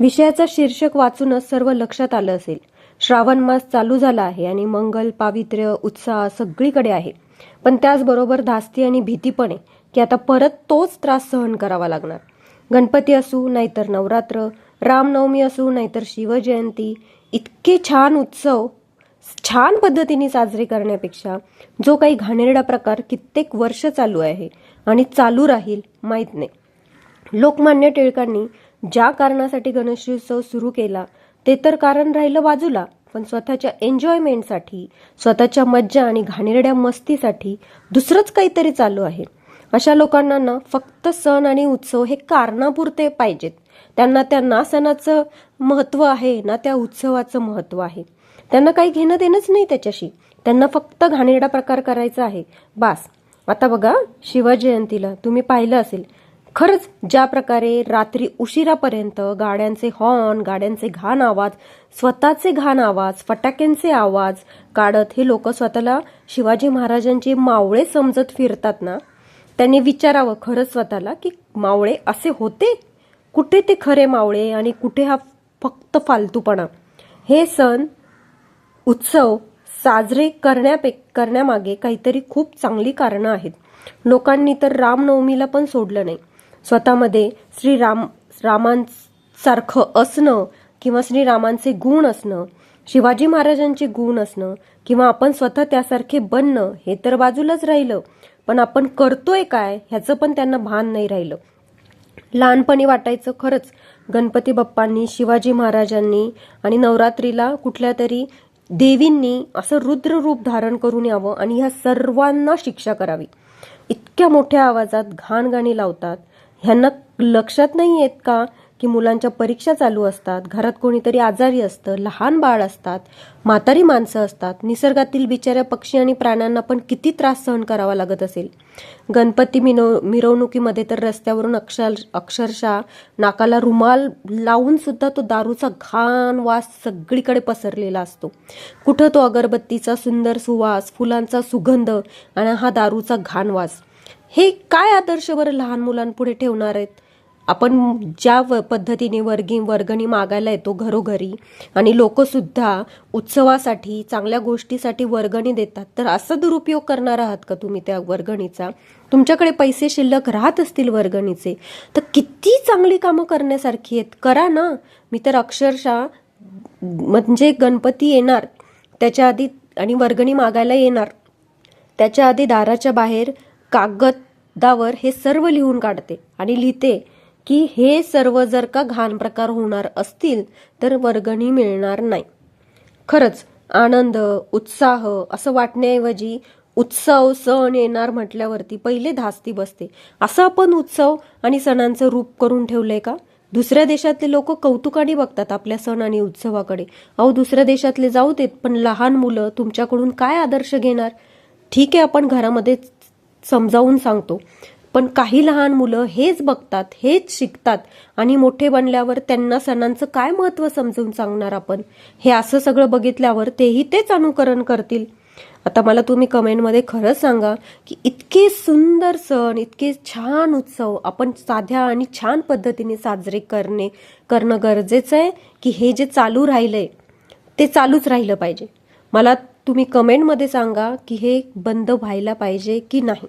विषयाचा शीर्षक वाचूनच सर्व लक्षात आलं असेल. श्रावण मास चालू झाला आहे आणि मंगल पावित्र्य उत्साह सगळीकडे आहे. पण त्याचबरोबर धास्ती आणि भीती पण आहे की आता परत तोच त्रास सहन करावा लागणार. गणपती असू नाहीतर नवरात्र रामनवमी असू नाहीतर शिवजयंती इतके छान उत्सव छान पद्धतीने साजरे करण्यापेक्षा जो काही घाणेरडा प्रकार कित्येक वर्ष चालू आहे आणि चालू राहील माहीत नाही. लोकमान्य टिळकांनी ज्या कारणासाठी गणेशोत्सव सुरू केला ते तर कारण राहिलं बाजूला पण स्वतःच्या एन्जॉयमेंटसाठी स्वतःच्या मज्जा आणि घाणेरड्या मस्तीसाठी दुसरंच काहीतरी चालू आहे. अशा लोकांना ना फक्त सण आणि उत्सव हे कारणापुरते पाहिजेत. त्यांना त्या ना सणाचं महत्त्व आहे ना त्या उत्सवाचं महत्त्व आहे. त्यांना काही घेणं देणंच नाही त्याच्याशी. त्यांना फक्त घाणेरडा प्रकार करायचा आहे. बास. आता बघा शिवजयंतीला तुम्ही पाहिलं असेल खरंच ज्या प्रकारे रात्री उशिरापर्यंत गाड्यांचे हॉर्न गाड्यांचे घाण आवाज स्वतःचे घाण आवाज फटाक्यांचे आवाज काढत हे लोक स्वतःला शिवाजी महाराजांचे मावळे समजत फिरतात ना त्यांनी विचारावं खरंच स्वतःला की मावळे असे होते? कुठे ते खरे मावळे आणि कुठे हा फक्त फालतूपणा? हे सण उत्सव साजरे करण्यापे करण्यामागे काहीतरी खूप चांगली कारणं आहेत. लोकांनी तर रामनवमीला पण सोडलं नाही. स्वतःमध्ये श्रीराम रामांसारखं असणं किंवा श्रीरामांचे गुण असणं शिवाजी महाराजांचे गुण असणं किंवा आपण स्वतः त्यासारखे बनणं हे तर बाजूलाच राहिलं. पण आपण करतोय काय ह्याचं पण त्यांना भान नाही राहिलं. लहानपणी वाटायचं खरंच गणपती बाप्पांनी शिवाजी महाराजांनी आणि नवरात्रीला कुठल्या तरी देवींनी असं रुद्र रूप धारण करून यावं आणि ह्या सर्वांना शिक्षा करावी. इतक्या मोठ्या आवाजात घाण गाणी लावतात ह्यांना लक्षात नाही येत का की मुलांच्या परीक्षा चालू असतात घरात कोणीतरी आजारी असतं लहान बाळ असतात म्हातारी माणसं असतात निसर्गातील बिचाऱ्या पक्षी आणि प्राण्यांना पण किती त्रास सहन करावा लागत असेल? गणपती मिनो मिरवणुकीमध्ये तर रस्त्यावरून अक्षर अक्षरशः नाकाला रुमाल लावून सुद्धा तो दारूचा घाण वास सगळीकडे पसरलेला असतो. कुठं तो अगरबत्तीचा सुंदर सुवास फुलांचा सुगंध आणि हा दारूचा घाण वास. हे काय आदर्श बरं लहान मुलांपुढे ठेवणार आहेत? आपण ज्या व पद्धतीने वर्गी वर्गणी मागायला येतो घरोघरी आणि लोकसुद्धा उत्सवासाठी चांगल्या गोष्टीसाठी वर्गणी देतात तर असा दुरुपयोग करणार आहात का तुम्ही त्या वर्गणीचा? तुमच्याकडे पैसे शिल्लक राहत असतील वर्गणीचे तर किती चांगली कामं करण्यासारखी आहेत? करा ना. मी तर अक्षरशः म्हणजे गणपती येणार त्याच्या आधी आणि वर्गणी मागायला येणार त्याच्या आधी दाराच्या बाहेर कागदावर हे सर्व लिहून काढते आणि लिहिते की हे सर्व जर का घाण प्रकार होणार असतील तर वर्गणी मिळणार नाही. खरंच आनंद उत्साह असं वाटण्याऐवजी उत्सव सण येणार म्हटल्यावरती पहिले धास्ती बसते. असं आपण उत्सव आणि सणांचं रूप करून ठेवलंय का? दुसऱ्या देशातले लोक कौतुकाने बघतात आपल्या सण आणि उत्सवाकडे. अहो दुसऱ्या देशातले जाऊ देत पण लहान मुलं तुमच्याकडून काय आदर्श घेणार? ठीक आहे आपण घरामध्ये समजावून सांगतो. पण काही लहान मुलं हेच बघतात हेच शिकतात आणि मोठे बनल्यावर त्यांना सणांचं काय महत्त्व समजून सांगणार आपण? हे असं सगळं बघितल्यावर तेही तेच अनुकरण करतील. आता मला तुम्ही कमेंटमध्ये खरंच सांगा की इतके सुंदर सण इतके छान उत्सव आपण साध्या आणि छान पद्धतीने साजरे करणे करणं गरजेचं आहे की हे जे चालू राहिलंय ते चालूच राहिलं पाहिजे. मला तुम्ही कमेंटमध्ये सांगा की हे बंद व्हायला पाहिजे की नाही.